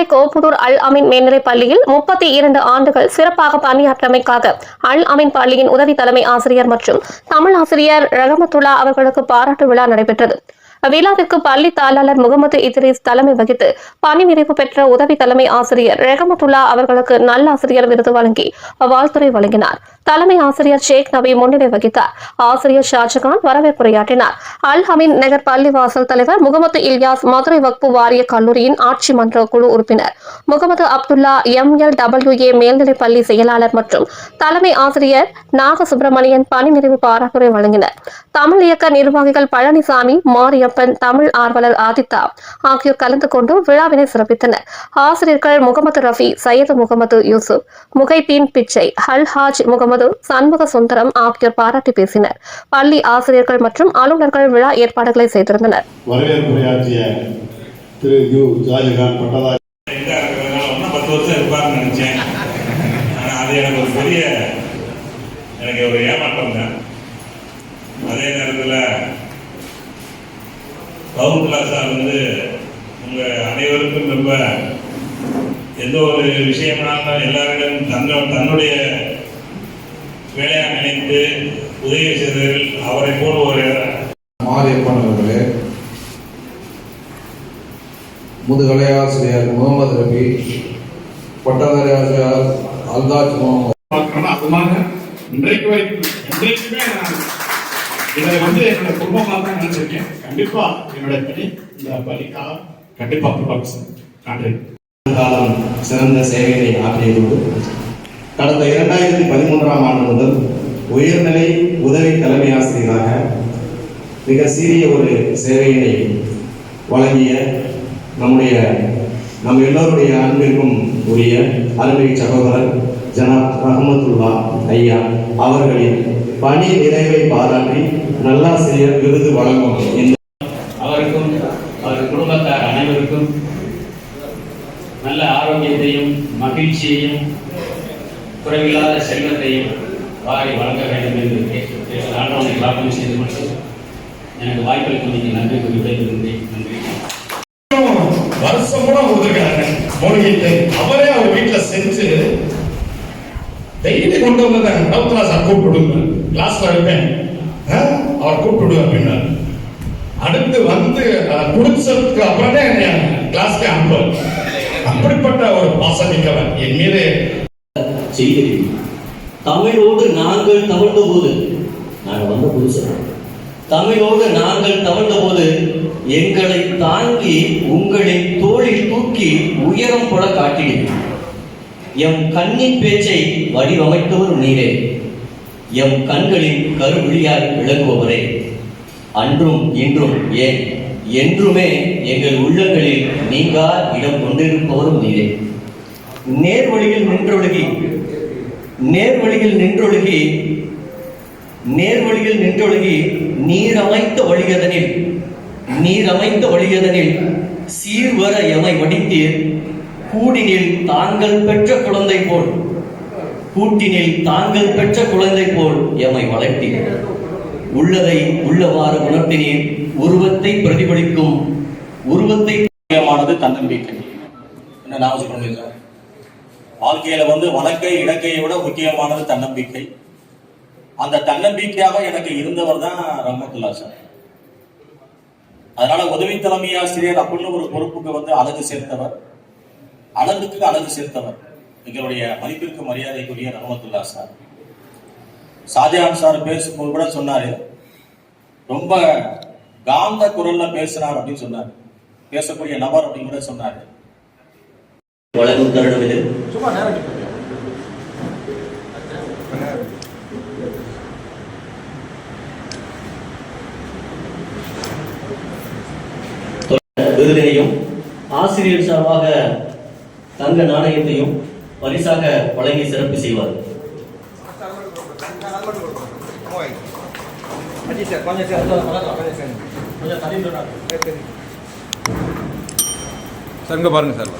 மதுரை கோப்புதூர் அல் அமீன் மேல்நிலைப் பள்ளியில் முப்பத்தி இரண்டு ஆண்டுகள் சிறப்பாக பணியாற்றமைக்காக அல் அமீன் பள்ளியின் உதவி தலைமை ஆசிரியர் மற்றும் தமிழ் ஆசிரியர் ரகமத்துல்லா அவர்களுக்கு பாராட்டு விழா நடைபெற்றது. விழாவிற்கு பள்ளி தாளாளர் முகமது இத்ரீஸ் தலைமை வகித்து பணி நிறைவு பெற்ற உதவி தலைமை ஆசிரியர் ரெகமத்துல்லா அவர்களுக்கு நல்லாசிரியர் விருது வழங்கி வாழ்த்துறை வழங்கினார். தலைமை ஆசிரியர் ஷேக் நபி முன்னிலை வகித்தார். ஆசிரியர் ஷாஜகான் வரவேற்புரையாற்றினார். அல் ஹமீன் நகர் பள்ளிவாசல் தலைவர் முகமது இல்யாஸ் மதுரை வக்பு வாரிய கல்லூரியின் ஆட்சி மன்ற குழு உறுப்பினர் Mohammed Abdullah M L W A மேல்நிலைப் பள்ளி செயலாளர் மற்றும் தலைமை ஆசிரியர் நாக சுப்பிரமணியன் பணி நிறைவு பாராட்டுரை வழங்கினர். தமிழ் இயக்க நிர்வாகிகள் பழனிசாமி மாரியம் மாரியப்பன் தமிழ் ஆர்வலர் ஆதித்தா ஆகியோர் கலந்து கொண்டு விழாவினை சிறப்பித்தனர். ஆசிரியர்கள் முகமது ரஃபி சையது முகமது யூசுப் முகைபீன் பிச்சை ஹல் ஹாஜ் முகமது சண்முக சுந்தரம் ஆகியோர் பாராட்டி பேசினர். பள்ளி ஆசிரியர்கள் மற்றும் அலுவலர்கள் விழா ஏற்பாடுகளை செய்திருந்தனர். வரவேற்புரையாற்றிய திரு யு. ஜாஜகான் பட்டதாரி எங்க இருக்கிறதுனால இன்னும் பத்து வருஷம் இருப்பார்னு நினைச்சேன் ஆனா அது எனக்கு ஒரு பெரிய எனக்கு ஒரு ஏமாற்றம் தான். அதே நேரத்தில் கவுன்சிலா சார் வந்து உங்க அனைவருக்கும் ரொம்ப எந்த ஒரு விஷயம்னாலும் எல்லாரிடம் தன்ன தன்னுடைய வேலையா நினைத்து உதவி செய்ததில் அவரை போல் ஒரு மாரியப்பன் அவர்களே முதுகலை ஆசிரியர் முகமது ரபி பட்டதாரி ஆசிரியர் அல்தாஜ் முகமது. இன்றைக்கு வரைக்கும் என்றைக்குமே நான் இதை வந்து என்னோட குடும்பமாக தான் நினைச்சிருக்கேன் கண்டிப்பா என்னோட பணி இந்த பள்ளிக்காக கண்டிப்பா ப்ரொபக்ஷன் நன்றி காலம் சிறந்த சேவையை ஆற்றியதோடு கடந்த இரண்டாயிரத்தி பதிமூன்றாம் ஆண்டு முதல் உயர்நிலை உதவி தலைமை ஆசிரியராக மிக சீரிய ஒரு சேவையினை வழங்கிய நம்முடைய நம் எல்லோருடைய அன்பிற்கும் உரிய அருமை சகோதரர் ஜனாப் ரஹமத்துல்லா ஐயா அவர்களின் பணி நிறைவை பாராட்டி நல்லாசிரியர் விருது வழங்கும். அவருக்கும் அவர் குடும்பத்தார் அனைவருக்கும் நல்ல ஆரோக்கியத்தையும் மகிழ்ச்சியையும் குறைவில்லாத செல்வத்தையும் வாரி வழங்க வேண்டும் என்று கேட்டு ஆண்டவனை பிரார்த்தனை செய்து கொண்டு எனக்கு வாய்ப்பளிக்கும் நீங்கள் நன்றி கூறி விடைபெறுகின்றேன் நன்றி. வருஷம் கூட கொடுத்துருக்காங்க மூலிகைத்தை அவரே அவர் வீட்டுல செஞ்சு டெய்லி கொண்டு வந்தேன் நவத்ரா சார் கூப்பிடுங்க. கிளாஸ்ல இருப்பேன் அவர் கூப்பிட்டு அப்படின்னா அடுத்து வந்து அஹ், குடிச்சதுக்கு அப்புறமே கிளாஸ்க்கு அனுப்புவார். அப்படிப்பட்ட ஒரு பாசமிக்கவன் என் மீது. செய்கிறேன் தமிழோடு நாங்கள் தவழ்ந்த போது நாங்கள் வந்த புதுசு தமிழோடு நாங்கள் தவழ்ந்த போது எங்களை தாங்கி உங்களை தோளில் தூக்கி உயரம் போல காட்டினீர்கள். எம் கண்ணின் பேச்சை வடிவமைத்தவர் நீரே. எம் கண்களின் கருவிழியால் விளங்குபவரே. அன்றும் இன்றும் ஏன்? என்றுமே எங்கள் உள்ளங்களில் நீங்கா இடம் கொண்டிருப்பவரும் நீரே. நேர்வழியில் நின்றொழுகி நேர்வழியில் நின்றொழுகி நேர்வழியில் நின்றொழுகி நீர் அமைத்த வழியதனில் நீர் அமைத்த வழியதனில் சீர்வர எமை வடித்தீர் கூடினில் தாங்கள் பெற்ற குழந்தை போல் கூட்டினில் தாங்கள் பெற்ற குழந்தை போல் எம்மை வளர்த்தீர். உள்ளதை உள்ளவாறு உணர்த்தினீர் உருவத்தை பிரதிபலிக்கும். உருவத்தை முக்கியமானது தன்னம்பிக்கை என்ன நான் சொல்லுங்க வாழ்க்கையில வந்து வழக்கை இலக்கையை விட முக்கியமானது தன்னம்பிக்கை அந்த தன்னம்பிக்கையாக எனக்கு இருந்தவர் தான் ரஹமத்துல்லா சார். அதனால உதவி தலைமை ஆசிரியர் அப்படின்னு ஒரு பொறுப்புக்கு வந்து அழகு சேர்த்தவர். அழகுக்கு அழகு சேர்த்தவர். எங்களுடைய மதிப்பிற்கு மரியாதைக்குரிய ரஹமத்துல்லா சார். ஷாஜகான் சார் பேசும்போது கூட சொன்னாரு ரொம்ப காந்த குரல்ல பேசினார் அப்படின்னு சொன்னார். பேசக்கூடிய நபர் அப்படின்னு கூட சொன்னாரு. வழங்கும் தருணம் இது விருதினையும் ஆசிரியர் சார்பாக தங்க நாணயத்தையும் பரிசாக வழங்கி சிறப்பு செய்வார். சார் இங்கே பாருங்க சார்.